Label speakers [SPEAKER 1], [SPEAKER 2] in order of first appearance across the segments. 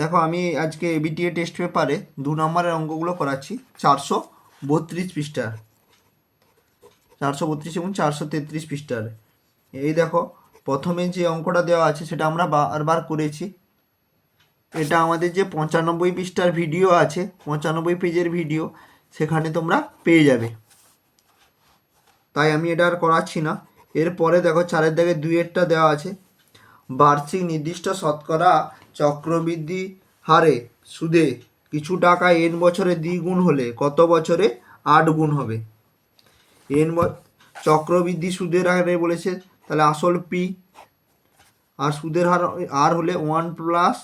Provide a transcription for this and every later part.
[SPEAKER 1] দেখো, আমি আজকে এবিটিএ টেস্ট পেপারে দু নম্বরের অঙ্কগুলো করাচ্ছি। চারশো বত্রিশ পৃষ্ঠার। চারশো বত্রিশ এবং চারশো তেত্রিশ পৃষ্ঠার। এই দেখো, প্রথমে যে অঙ্কটা দেওয়া আছে সেটা আমরা বারবার করেছি। এটা আমাদের যে পঁচানব্বই পৃষ্ঠার ভিডিও আছে, পঁচানব্বই পেজের ভিডিও, সেখানে তোমরা পেয়ে যাবে। তাই আমি এটা আর করাচ্ছি না। এরপরে দেখো, চারের দাগে দুইয়েরটা দেওয়া আছে। বার্ষিক নির্দিষ্ট শতকরা চক্রবৃদ্ধি হারে সুদে কিছু টাকা এন বছরে দ্বিগুণ হলে কত বছরে আট গুণ হবে? এন চক্রবৃদ্ধি সুদের হারে বলেছে, তাহলে আসল পি আর সুদের হার আর হলে one plus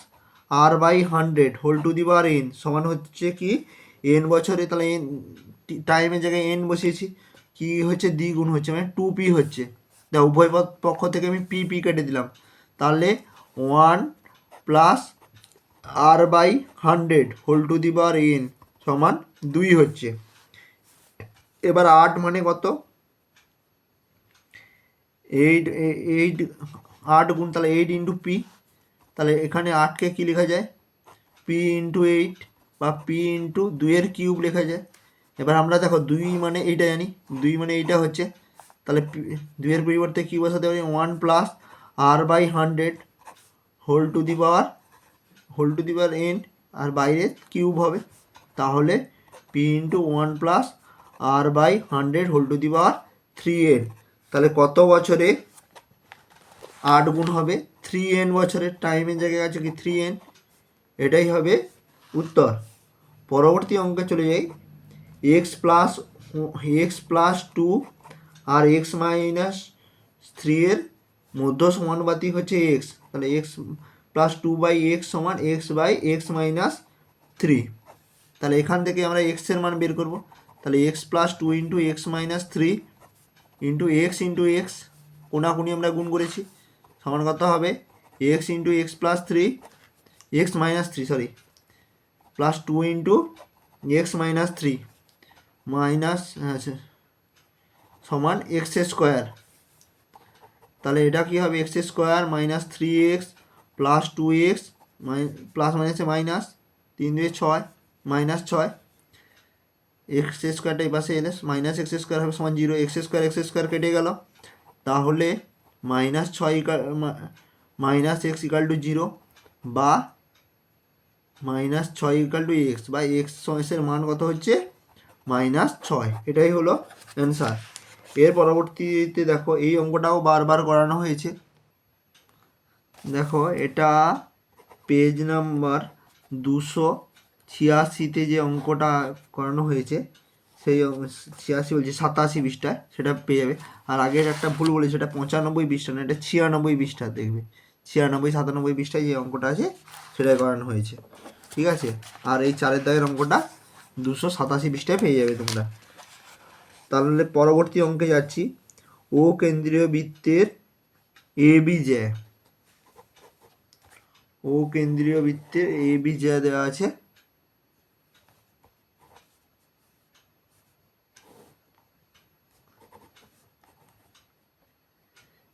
[SPEAKER 1] R by hundred whole to the bar N সমান হচ্ছে কি? এন বছরে তাহলে এন টাইমের জায়গায় এন বসিয়েছি, কি হচ্ছে? দ্বিগুণ হচ্ছে মানে টু পি হচ্ছে। দেখ উভয় পক্ষ থেকে আমি পি পি কেটে দিলাম। তাহলে one plus R by hundred whole to the bar N সমান দুই হচ্ছে। এবার আট মানে কত? এইট এইট, আট গুণ তাহলে এইট ইন্টু পি। তাহলে এখানে আটকে কী লেখা যায়? পি ইন্টু এইট বা পি ইন্টু দুইয়ের কিউব লেখা যায়। এবার আমরা দেখো দুই মানে এইটা জানি, দুই মানে এইটা হচ্ছে। তাহলে দুইয়ের পরিবর্তে কী বসাতে পারি one plus R by hundred whole to the power, whole to the power N আর বাইরে কিউব হবে। তাহলে P into one plus R by hundred whole to the power three N তাহলে কত বছরে আট গুণ হবে? থ্রি এন বছরের টাইমের জায়গায় আছে কি থ্রি এন এটাই হবে উত্তর। পরবর্তী অঙ্কে চলে যাই। X plus X plus two আর এক্স মাইনাস থ্রি এর মধ্য সমানুপাতিক হচ্ছে এক্স তাহলে X plus two by X সমান X by X minus three তাহলে এখান থেকে আমরা এক্সের মান বের করব। তাহলে X plus two into X minus three into X into X কোনাকুনি আমরা গুণ করেছি। সমান কত হবে? X into X plus three X minus three sorry plus two into X minus three minus আচ্ছা সমান এক্স স্কোয়ার তাহলে এটা কী হবে? X square minus three X plus two X plus মাইনাসে মাইনাস তিন দুয়ে ছয় মাইনাস ছয়। এক্স স্কোয়ারটা এই পাশে এলে মাইনাস এক্স স্কোয়ার হবে সমান zero X square X square কেটে গেল। তাহলে মাইনাস ছয় equal minus X equal to zero বা মাইনাস ছয় ইকাল টু এক্স বা এক্সের মান কত হচ্ছে? মাইনাস ছয়। এটাই হলো অ্যান্সার এর পরবর্তীতে দেখো এই অঙ্কটাও বারবার করানো হয়েছে। দেখো, এটা পেজ নাম্বার দুশো ছিয়াশিতে যে অঙ্কটা করানো হয়েছে, সেই ছিয়াশি বলছে, সাতাশি বিশটায় সেটা পেয়ে যাবে। আর আগের একটা ভুল বলেছে, সেটা পঁচানব্বই বিশটা না, এটা ছিয়ানব্বই বিশটা দেখবে। ছিয়ানব্বই, সাতানব্বই বিশটায় যে অঙ্কটা আছে সেটাই করানো হয়েছে। ঠিক আছে? আর এই চারের দাগের অঙ্কটা দুশো সাতাশি বিশটায় পেয়ে যাবে তোমরা। তাহলে পরবর্তী অঙ্কে যাচ্ছি। ও কেন্দ্রীয় বৃত্তের এ বি জ্যা ও কেন্দ্রীয় বৃত্তের এ বি জ্যা দেওয়া আছে।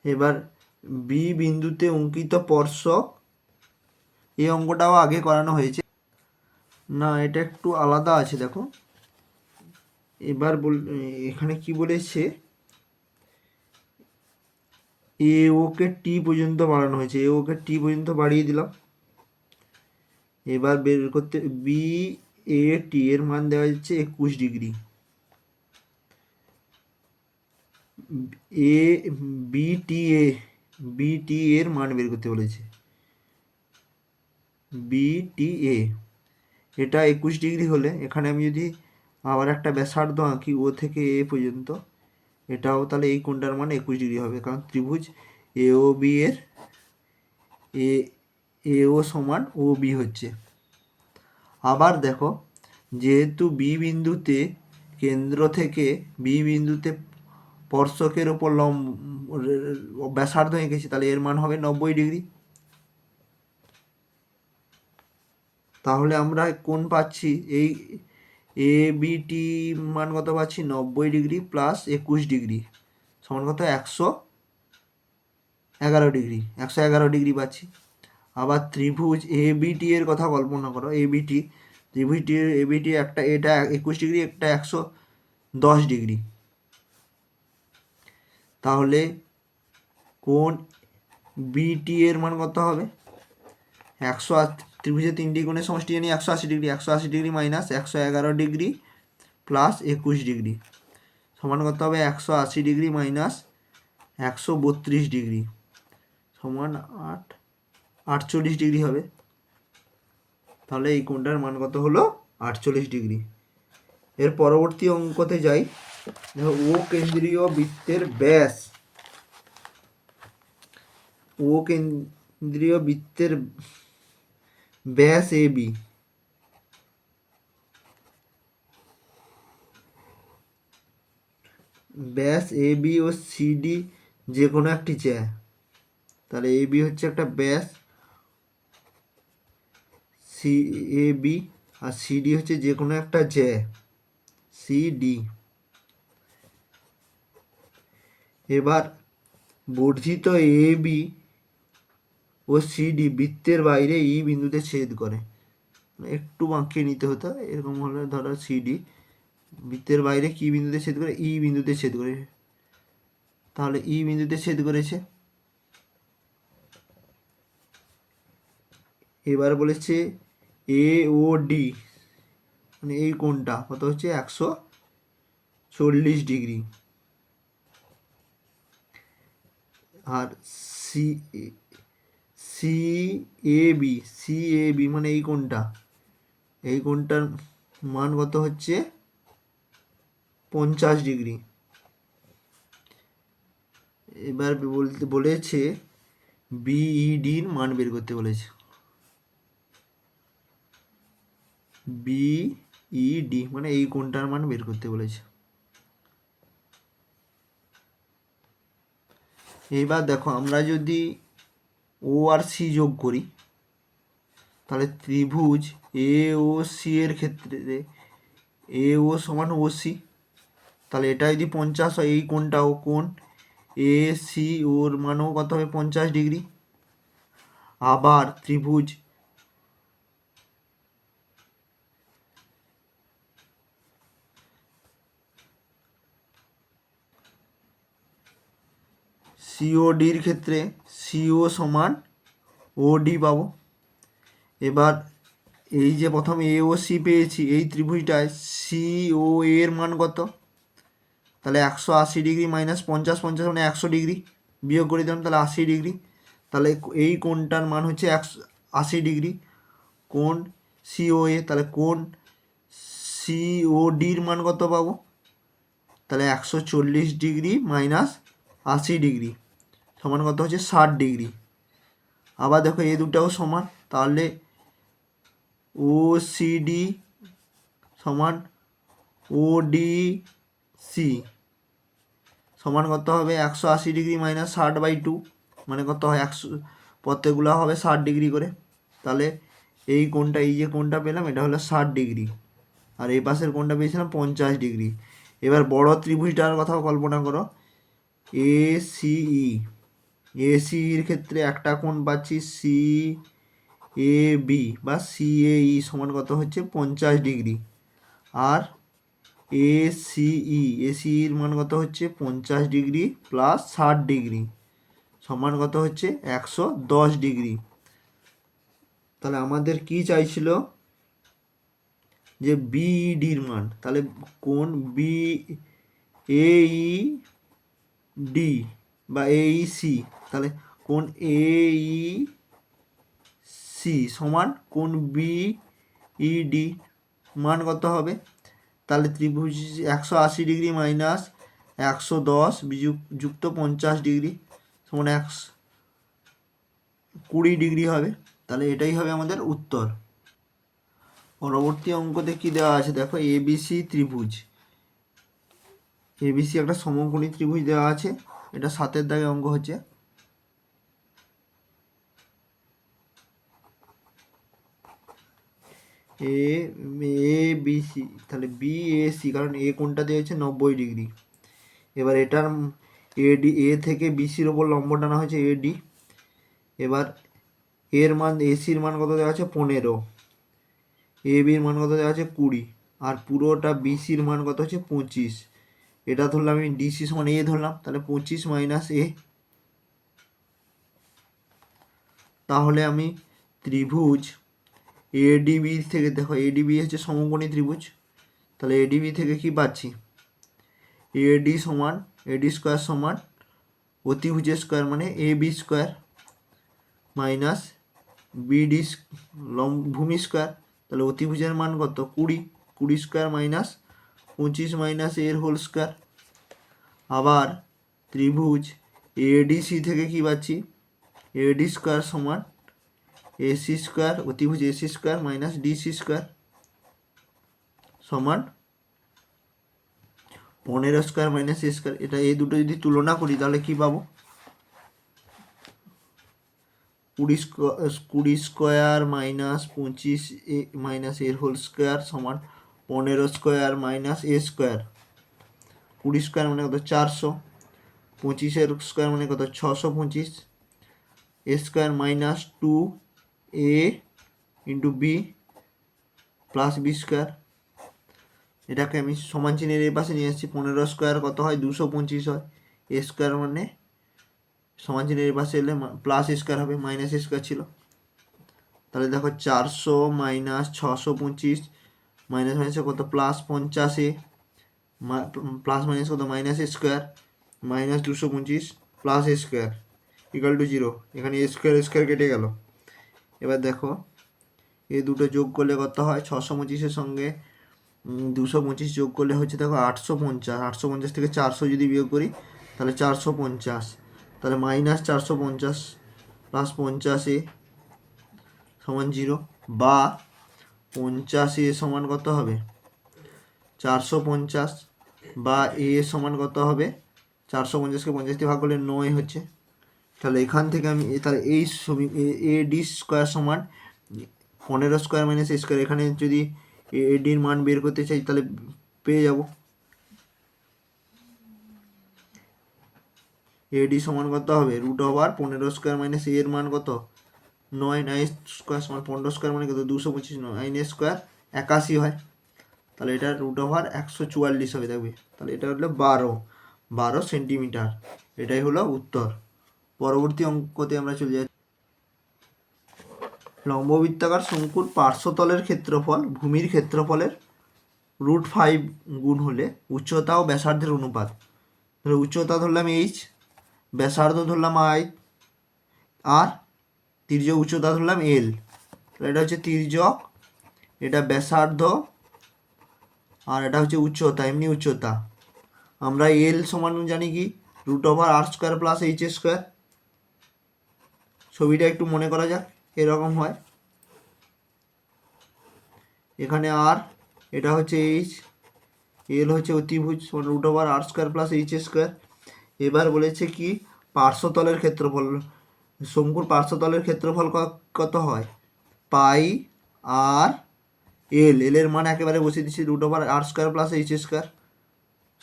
[SPEAKER 1] এবার বি বিন্দুতে অঙ্কিত স্পর্শক। এই অঙ্কটাও আগে করানো হয়েছে। না, এটা একটু আলাদা আছে, দেখো। এবার বল, এখানে কি বলেছে? এ ওকে টি পর্যন্ত বাড়ানো হয়েছে। এ ওকে টি পর্যন্ত বাড়িয়ে দিলাম। এবার বের করতে, বি এ টি এর মান দেওয়া যাচ্ছে একুশ degree. A, B T A, B T এর মান বের করতে বলেছে। বি টি এ, এটা একুশ ডিগ্রি হলে, এখানে আমি যদি আবার একটা ব্যাসার্ধ আঁকি ও থেকে এ পর্যন্ত। এটাও তাহলে এই কোণটার মান একুশ ডিগ্রি হবে, কারণ ত্রিভুজ এ ও বি এর এ এ ও সমান ও বি হচ্ছে। আবার দেখো, যেহেতু বি বিন্দুতে কেন্দ্র থেকে বি বিন্দুতে স্পর্শকের ওপর লম্ব, ব্যাসার্ধ এঁকেছি, তাহলে এর মান হবে নব্বই ডিগ্রি। তাহলে আমরা কোন পাচ্ছি, এই এ বিটি মান কত পাচ্ছি? নব্বই ডিগ্রি প্লাস একুশ ডিগ্রি। সমান কত? একশো এগারো ডিগ্রি। একশো এগারো ডিগ্রি পাচ্ছি। আবার ত্রিভুজ এ বিটি এর কথা কল্পনা করো। এ বিটি ত্রিভুজটি এ বিটি একটা এটা একুশ ডিগ্রি, একটা একশো দশ ডিগ্রি। তাহলে কোন বিটি এর মান কত হবে? একশো আট ত্রিভুজের তিনটি কোণের সমষ্টি জানি একশো আশি ডিগ্রি, একশো আশি ডিগ্রি মাইনাস একশো এগারো ডিগ্রি প্লাস একুশ ডিগ্রি। সমান কত হবে একশো আশি ডিগ্রি মাইনাস একশো বত্রিশ ডিগ্রি। সমান আট, আটচল্লিশ ডিগ্রি হবে। তাহলে এই কোণটার মান কত হলো? আটচল্লিশ ডিগ্রি। এর পরবর্তী অঙ্কতে যাই। দেখো, ও কেন্দ্রীয় বৃত্তের ব্যাস। ও কেন্দ্রীয় বৃত্তের ব্যাস এ বি ব্যাস এ বি ও সিডি যে কোনো একটি জ্যা। তাহলে এ বি হচ্ছে একটা ব্যাস। সি এ বি আর সিডি হচ্ছে যে কোনো একটা জ্যা। সিডি এবার বর্ধিত এ বি ও সিডি বৃত্তের বাইরে ই বিন্দুতে ছেদ করে। একটু বাঁকিয়ে নিতে হতো, এরকম হলে ধরো সিডি বৃত্তের বাইরে কি বিন্দুতে ছেদ করে ই বিন্দুতে ছেদ করে। তাহলে ই বিন্দুতে ছেদ করেছে। এবার বলেছে এ ও ডি মানে এই কোণটা, কত হচ্ছে? একশো চল্লিশ degree. R C C A B C A B মানে এই কোণটা। এই কোণটার মান কত হচ্ছে? পঞ্চাশ ডিগ্রি। এবার বলতে বলেছে বিইডির মান বের করতে বলেছে। বিইডি মানে এই কোণটার মান বের করতে বলেছে। এইবার দেখো, আমরা যদি ও আর সি যোগ করি, তাহলে ত্রিভুজ এ ও সি এর ক্ষেত্রে এ ও সমান ও সি তাহলে এটা যদি পঞ্চাশ হয়, এই কোণটাও কোণ এ সি ওর মানও কত হবে? পঞ্চাশ ডিগ্রি। আবার ত্রিভুজ সিওডির ক্ষেত্রে সিও সমান ওডি পাবো। এবার এই যে প্রথম এ ও সি পেয়েছি, এই ত্রিভুজটায় সি ও এর মান কত? তাহলে একশো আশি ডিগ্রি মাইনাস পঞ্চাশ পঞ্চাশ মানে একশো ডিগ্রি বিয়োগ করে দিলাম, তাহলে আশি ডিগ্রি। তাহলে এই কোণটার মান হচ্ছে একশো আশি ডিগ্রি। কোণ সিও এ তাহলে কোণ সিওডির মান কত পাবো? তাহলে একশো চল্লিশ ডিগ্রি মাইনাস আশি ডিগ্রি। সমান কত হচ্ছে? ষাট ডিগ্রি। আবার দেখো এই দুটাও সমান, তাহলে ও সিডি সমান ও ডি সি। সমান কত হবে? একশো আশি ডিগ্রি মাইনাস ষাট বাই টু মানে কত হয়? একশো প্রত্যেকগুলো হবে ষাট ডিগ্রি করে। তাহলে এই কোণটা, এই যে কোণটা পেলাম, এটা হলো ষাট ডিগ্রি। আর এই পাশের কোণটা পেয়েছিলাম পঞ্চাশ ডিগ্রি। এবার বড় ত্রিভুজটার কথাও কল্পনা করো। এ সিই এ সির ক্ষেত্রে একটা কোণ পাচ্ছি সি এ বি বা সি এ ই সমান কত হচ্ছে? পঞ্চাশ ডিগ্রি। আর এ সিই এ সির মান কত হচ্ছে? পঞ্চাশ ডিগ্রি প্লাস ষাট ডিগ্রি সমান কত হচ্ছে? একশো দশ ডিগ্রি। তাহলে আমাদের কি চাইছিল? যে বিইডির মান। তাহলে কোন বি এই ডি বা এই সি তাহলে কোন এই সি সমান কোন বি ইডি মান কত হবে? তাহলে ত্রিভুজ একশো আশি ডিগ্রি মাইনাস একশো দশ যুক্ত পঞ্চাশ ডিগ্রি সমান একশো কুড়ি ডিগ্রি হবে। তাহলে এটাই হবে আমাদের উত্তর। পরবর্তী অঙ্কতে কি দেওয়া আছে? দেখো এবিসি ত্রিভুজ। এবিসি একটা সমকোণী ত্রিভুজ দেওয়া আছে। এটা সাতের দাগে অঙ্ক হচ্ছে। এ এ বি সি তাহলে বি এ সি কারণ এ কোনটা হচ্ছে নব্বই ডিগ্রি। এবার এটার এডি এ থেকে বিসির ওপর লম্ব টানা হয়েছে এডি এবার এর মান এসির মান কত দেওয়া আছে? পনেরো। এ বির মান কত দেওয়া আছে? কুড়ি। আর পুরোটা বিসির মান কত হচ্ছে? পঁচিশ। এটা ধরলাম, আমি ডিসি সমান এ ধরলাম, তাহলে পঁচিশ মাইনাস এ তাহলে আমি ত্রিভুজ এডিবি থেকে দেখো এডিবি হচ্ছে সমকোণী ত্রিভুজ। তাহলে এডিবি থেকে কি পাচ্ছি? এডি সমান এডি স্কোয়ার সমান অতিভুজের স্কোয়ার মানে A B square minus BD ভূমি স্কোয়ার তাহলে অতিভুজের মান কত? কুড়ি। কুড়ি স্কোয়ার মাইনাস পঁচিশ মাইনাস এর হোল স্কোয়ার আবার ত্রিভুজ এডিসি থেকে কি পাচ্ছি? এডি স্কোয়ার সমান এসি স্কোয়ার, অতিভুজ AC square minus DC square সমান পনেরো স্কোয়ার মাইনাস এ স্কোয়ার। এটা এই দুটো যদি তুলনা করি, তাহলে কি পাবো? কুড়ি স্কোয়ার কুড়ি স্কোয়ার মাইনাস পঁচিশ এ, মাইনাস এর হোল স্কোয়ার সমান পনেরো স্কোয়ার মাইনাস এ স্কোয়ার। কুড়ি স্কোয়ার মানে কত? চারশো। পঁচিশের স্কোয়ার মানে কত? ছশো পঁচিশ। A square minus two A into plus B square এটাকে আমি সমান চিহ্নের এই পাশে নিয়ে এসেছি পনেরো স্কোয়ার কত হয়? দুশো পঁচিশ হয়। এ স্কোয়ার মানে সমান চিহ্নের এই পাশে এলে প্লাস স্কোয়ার হবে মাইনাস স্কোয়ার ছিল। তাহলে দেখো চারশো মাইনাস ছশো পঁচিশ মাইনাস মাইনাসে কত? প্লাস পঞ্চাশে প্লাস মাইনাস কত? মাইনাস স্কোয়ার মাইনাস দুশো পঁচিশ plus square equal to zero এখানে স্কোয়ার স্কোয়ার কেটে গেল। এবার দেখো, এই দুটো যোগ করলে কত হয়? ছশো পঁচিশের সঙ্গে দুশো পঁচিশ যোগ করলে হচ্ছে দেখো আটশো পঞ্চাশ। আটশো পঞ্চাশ থেকে চারশো যদি বিয়োগ করি, তাহলে চারশো পঞ্চাশ। তাহলে মাইনাস চারশো পঞ্চাশ প্লাস পঞ্চাশে সমান জিরো। বা পঞ্চাশে সমান কত হবে? চারশো পঞ্চাশ। বা এ সমান কত হবে? চারশো পঞ্চাশকে পঞ্চাশ ভাগ করলে নয় হচ্ছে। তাহলে এখান থেকে আমি তাহলে এই ছবি এ ডি স্কোয়ার সমান পনেরো স্কোয়ার মাইনাস এ স্কোয়ার এখানে যদি এ ডির মান বের করতে চাই, তাহলে পেয়ে যাব। এডি সমান কত হবে? রুট ওভার পনেরো স্কোয়ার মাইনাস এর মান কত? নয় নাইন স্কোয়ার সমান পনেরো স্কোয়ার মানে কত? দুশো পঁচিশ নাইন স্কোয়ার একাশি হয়। তাহলে এটা রুট ওভার একশো চুয়াল্লিশ হবে, দেখবে। তাহলে এটা হলো বারো। বারো সেন্টিমিটার এটাই হলো উত্তর। পরবর্তী অঙ্কতে আমরা চলে যাচ্ছি। লম্ববৃত্তাকার শঙ্কুর পার্শ্বতলের ক্ষেত্রফল ভূমির ক্ষেত্রফলের রুট ফাইভ গুণ হলে উচ্চতা ও ব্যাসার্ধের অনুপাত। তাহলে উচ্চতা ধরলাম এইচ, ব্যাসার্ধ ধরলাম আই, আর তির্যক উচ্চতা ধরলাম এল। তাহলে এটা হচ্ছে তির্যক এটা ব্যাসার্ধ, আর এটা হচ্ছে উচ্চতা, এমনি উচ্চতা। আমরা এল সমান জানি কি? Root over R square plus H square. ছবিটা একটু মনে করা যাক, এরকম হয়। এখানে আর, এটা হচ্ছে এইচ এল হচ্ছে অতিভুজ root over R square plus H square এবার বলেছে কি, পার্শ্বতলের ক্ষেত্রফল, শঙ্কুর পার্শ্বতলের ক্ষেত্রফল কত হয়? পাই আর এল এল এর মান একেবারে বসিয়ে দিচ্ছি root over R square plus H square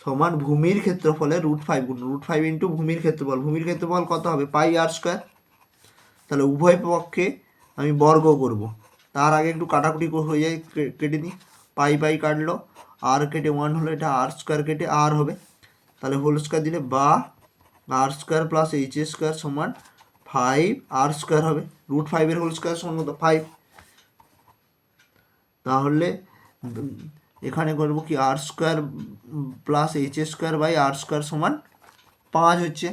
[SPEAKER 1] সমান ভূমির ক্ষেত্রফলে রুট ফাইভ গুণ রুট ফাইভ ইন্টু ভূমির ক্ষেত্রফল। ভূমির ক্ষেত্রফল কত হবে? পাই আর স্কোয়ার তাহলে উভয় পক্ষে আমি বর্গ করব। তার আগে একটু কাটাকুটি হয়ে যায় কেটে দিই পাই পাই কাটলো। আর কেটে ওয়ান হলো, এটা আর স্কোয়ার কেটে আর হবে। তাহলে হোল স্কোয়ার দিলে বা R square plus H square সমান ফাইভ আর স্কোয়ার হবে। রুট ফাইভের হোল স্কোয়ার সমান কত? ফাইভ তাহলে এখানে করব কি? R square plus H square by R square সমান পাঁচ হচ্ছে।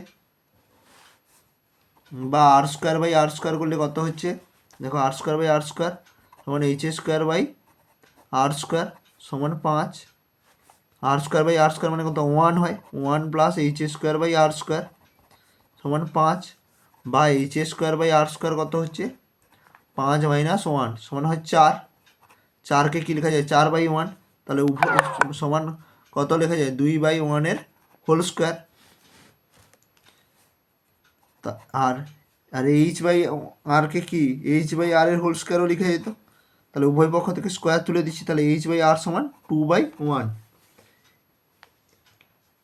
[SPEAKER 1] বা R square by R square করলে কত হচ্ছে? দেখো R square by R square সমান H square by R square সমান পাঁচ। R square by R square মানে কত? ওয়ান হয়। One plus H square by R square সমান পাঁচ। বা H square by R square কত হচ্ছে? পাঁচ মাইনাস ওয়ান সমান হয় চার। চারকে কী লেখা যায়? চার বাই ওয়ান তাহলে উভয় সমান কত লেখা যায়? দুই বাই ওয়ানের হোল স্কোয়ার তা আর আর এইচ বাই আরকে কি এইচ বাই আর এর হোল স্কোয়ারও লিখে যেত? তাহলে উভয় পক্ষ থেকে স্কোয়ার তুলে দিচ্ছি, তাহলে এইচ বাই আর সমান টু বাই ওয়ান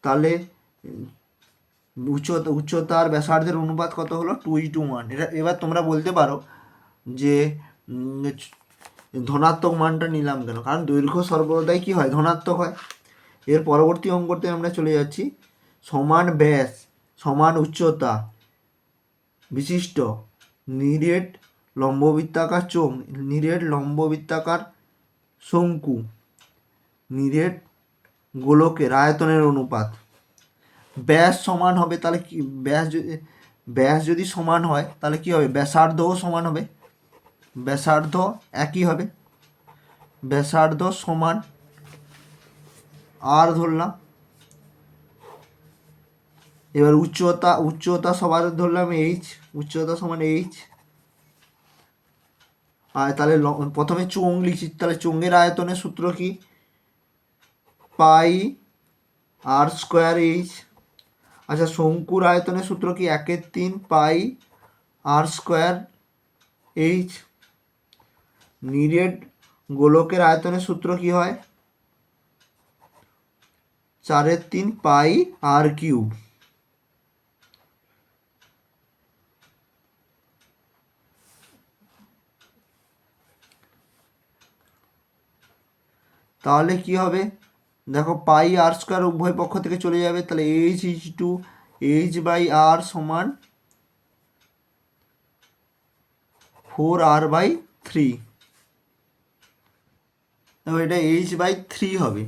[SPEAKER 1] তাহলে উচ্চতা উচ্চতা আর ব্যাসার্ধের অনুপাত কত হলো? টু ই টু ওয়ান এটা এবার তোমরা বলতে পারো যে ধনাত্মক মানটা নিলাম কেন? কারণ দৈর্ঘ্য সর্বদাই কি হয়? ধনাত্মক হয়। এর পরবর্তী অঙ্কতে আমরা চলে যাচ্ছি। সমান ব্যাস, সমান উচ্চতা বিশিষ্ট নিরেট লম্ববৃত্তাকার চোখ নিরেট লম্ববৃত্তাকার শঙ্কু, নিরেট গোলকের আয়তনের অনুপাত। ব্যাস সমান হবে তাহলে কি, ব্যাস যদি ব্যাস যদি সমান হয় তাহলে কি হবে? ব্যাসার্ধও সমান হবে। ব্যাসার্ধ একই হবে। ব্যাসার্ধ সমান, আর ধরলাম এবার উচ্চতা উচ্চতা সবার ধরলাম এইচ উচ্চতা সমান এইচ আর তাহলে প্রথমে চোঙ লিখছি তাহলে চোঙের আয়তনের সূত্র কি? পাই আর স্কোয়ার এইচ আচ্ছা শঙ্কুর আয়তনের সূত্র কি? একের তিন, পাই আর স্কোয়ার এইচ নিরেট গোলকের আয়তনের সূত্র কি হয়? চারের তিন, পাই আর কিউব তাহলে কি হবে? দেখো, পাই আর স্কোয়ার উভয় পক্ষ থেকে চলে যাবে, তাহলে H is to H by R সমান ফোর আর বাই থ্রি দেখো, এটা এইচ বাই থ্রি হবে।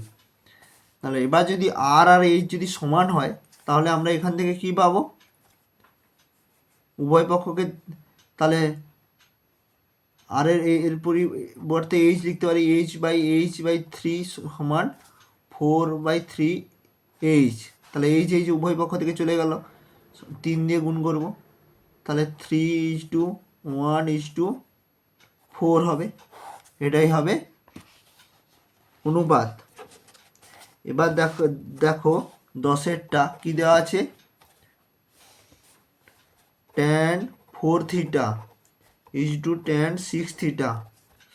[SPEAKER 1] তাহলে এবার যদি আর আর এইচ যদি সমান হয়, তাহলে আমরা এখান থেকে কি পাবো? উভয় পক্ষকে, তাহলে আর এর এর পরিবর্তে এইচ লিখতে পারি H by H by three সমান ফোর বাই থ্রি এইচ তাহলে এইচ এইচ উভয় পক্ষ থেকে চলে গেল। তিন দিয়ে গুণ করব। তাহলে three is to one is to four হবে। এটাই হবে অনুপাত। এবার দেখো দেখো দশেরটা কি দেওয়া আছে? Tan four theta is to tan six theta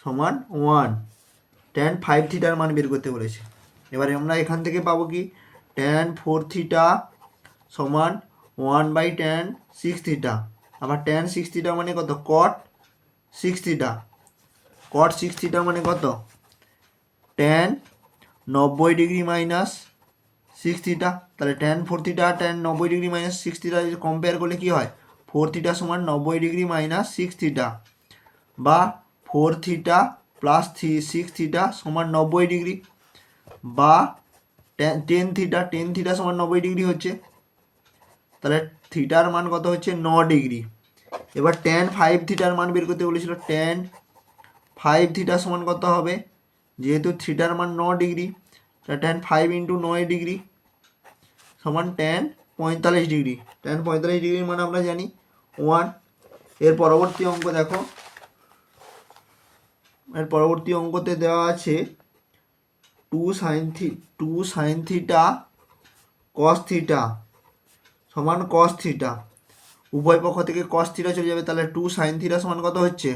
[SPEAKER 1] সমান ওয়ান ট্যান ফাইভ থিটার মান বের করতে বলেছে। এবারে আমরা এখান থেকে পাবো কি? ট্যান ফোর থিটা সমান one by tan six theta আবার ট্যান সিক্স থিটা মানে কত? Cot six theta cot six theta মানে কত? ট্যান নব্বই ডিগ্রি মাইনাস সিক্স থিটা তাহলে ট্যান ফোর থিটা ট্যান নব্বই degree minus six theta compare করলে কী হয়? ফোর থিটা সমান নব্বই ডিগ্রি মাইনাস সিক্স থিটা বা four theta plus three six theta সমান নব্বই ডিগ্রি বা টেন থিটা টেন থিটা সমান নব্বই ডিগ্রি হচ্ছে। তাহলে থিটার মান কত হচ্ছে? ন ডিগ্রি। এবার টেন ফাইভ থিটার মান বের করতে বলেছিল টেন ফাইভ থিটা সমান কত হবে? যেহেতু থিটার মান ন ডিগ্রি, তাহলে টেন ফাইভ ইন্টু নয় ডিগ্রি সমান টেন পঁয়তাল্লিশ ডিগ্রি। টেন পঁয়তাল্লিশ ডিগ্রির মান আমরা জানি। ওয়ান। এর পরবর্তী অঙ্ক দেখো। এর পরবর্তী অঙ্কতে দেওয়া আছে two sine theta, two sine theta cos theta সমান কস থিটা। উভয় পক্ষ থেকে কস থিটা চলে যাবে, তাহলে টু সাইন থিটা সমান কত হচ্ছে?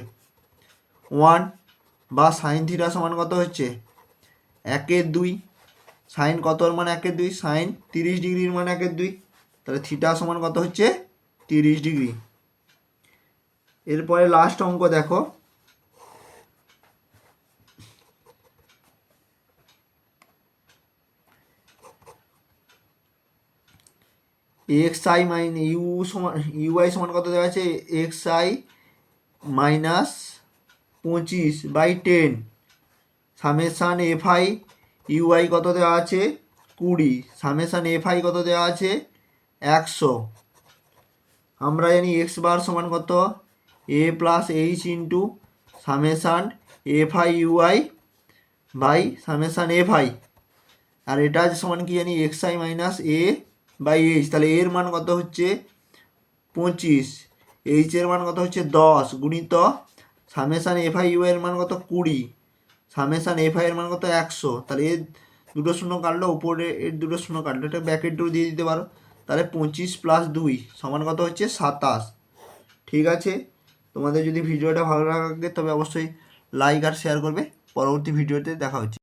[SPEAKER 1] ওয়ান বা সাইন থিটা সমান কত হচ্ছে? একের দুই। সাইন কতর মান একের দুই? সাইন তিরিশ ডিগ্রির মান একের দুই। তাহলে থিটা সমান কত হচ্ছে? তিরিশ ডিগ্রি। এরপরে লাস্ট অঙ্ক দেখো। এক্স আই মাইন ইউ সমান ইউআই সমান কত দেওয়া আছে? এক্স আই মাইনাস পঁচিশ by ten summation F I UI কত দেওয়া আছে? কুড়ি সামেশান এফ আই কত দেওয়া আছে? একশো। আমরা জানি এক্স বার সমান কত? A plus h into summation f i u i by summation f i আর এটা সমান কি জানি? X i minus a by h তাহলে এর মান কত হচ্ছে? পঁচিশ। এইচ এর মান কত হচ্ছে? দশ। গুণিত সামেশান এফ আই ইউ এর মান কত? কুড়ি। সামেশান এফ আই এর মান কত? একশো। তাহলে এর দুটো শূন্য কাটলো উপরে এর দুটো শূন্য কাটলো। এটা ব্যাকেট দিয়ে দিতে পারো। তাহলে পঁচিশ প্লাস দুই সমান কত হচ্ছে? সাতাশ। ঠিক আছে? তোমাদের যদি ভিডিওটা ভালো লাগে, তবে অবশ্যই লাইক আর শেয়ার করবে। পরবর্তী ভিডিওতে দেখা হচ্ছে।